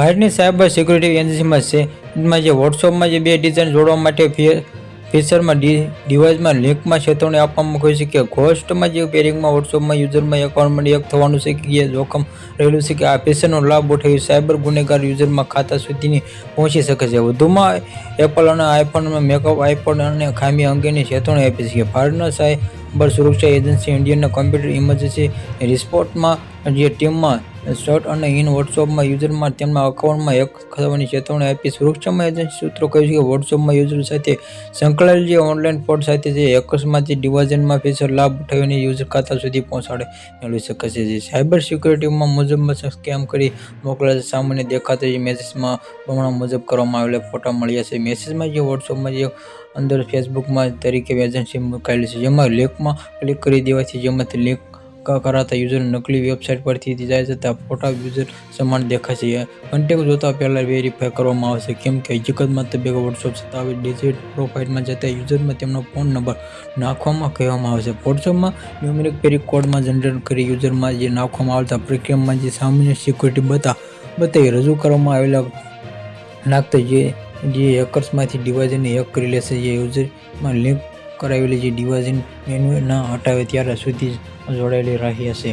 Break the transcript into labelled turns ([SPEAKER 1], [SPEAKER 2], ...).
[SPEAKER 1] ભારતની cyber security એજન્સીમાં એમાં જે વોટ્સઅપમાં જે બે ડિઝાઇન જોડવા માટે ફીચરમાં ડી, ડિવાઇસમાં લિંકમાં ચેતવણી આપવામાં કહ્યું છે કે ઘોસ્ટમાં જે પેરિંગમાં વોટ્સઅપમાં યુઝરમાં એકાઉન્ટમાં એક થવાનું છે કે જોખમ રહેલું છે કે આ ફીચરનો લાભ ઉઠાવી સાયબર ગુનેગાર યુઝરમાં ખાતા સુધીની પહોંચી શકે છે. વધુમાં એપલ અને આઈફોનમાં મેકઅપ આઈફોન અને ખામી અંગેની ચેતવણી આપી છે ભારતના સાયબર સુરક્ષા એજન્સી ઇન્ડિયનના કોમ્પ્યુટર ઇમરજન્સી રિસ્પોર્ટમાં જે ટીમમાં શોર્ટ અને ઇન વોટ્સઅપમાં યુઝરમાં તેમના અકાઉન્ટમાં હેક થવાની ચેતવણી આપી સુરક્ષામાં એજન્સી સૂત્રો કહ્યું છે કે વોટ્સઅપમાં યુઝર સાથે સંકળાયેલ જે ઓનલાઈન ફ્રોડ સાથે જે હેકર્સમાંથી ડિવાઇઝનમાં ફેસર લાભ ઉઠાવીને યુઝર ખાતા સુધી પહોંચાડે, મેળવી શકે છે. જે સાયબર સિક્યુરિટીમાં મુજબ સ્કેમ કરી મોકલેલા સામાન્ય દેખાતા જે મેસેજમાં બમણા મુજબ કરવામાં આવેલા ફોટા મળ્યા છે. મેસેજમાં જે વોટ્સઅપમાં જે અંદર ફેસબુકમાં તરીકે એજન્સી મુકાયેલી છે, જેમાં લિંકમાં ક્લિક કરી દેવાથી જેમાંથી લિંક કરાતા યુઝર નકલી વેબસાઇટ પરથી જાય જતા ફોટા યુઝર સમાન દેખાય છે. કન્ટેક્ટ જોતા પહેલાં વેરીફાઈ કરવામાં આવશે. કેમ કે હકીકતમાં તબીબ વોટ્સઅપ આવી ડિજિટ પ્રોફાઇલમાં જતા યુઝરમાં તેમનો ફોન નંબર નાખવામાં કહેવામાં આવશે. વોટ્સઅપમાં ન્યુમેરિક પેરી કોડમાં જનરેટ કરી યુઝરમાં જે નાખવામાં આવતા પ્રક્રિયામાં જે સામાન્ય સિક્યુરિટી બતા બતાવી રજૂ કરવામાં આવેલા નાખતા જે જે હેકર્સમાંથી ડિવાઇસને હેક કરી લેશે. જે યુઝરમાં લિંક કરાવેલી જે ડિવાઇઝન મેન્યુ ના હટાવે ત્યારે સુધી જોડાયેલી રહી હશે.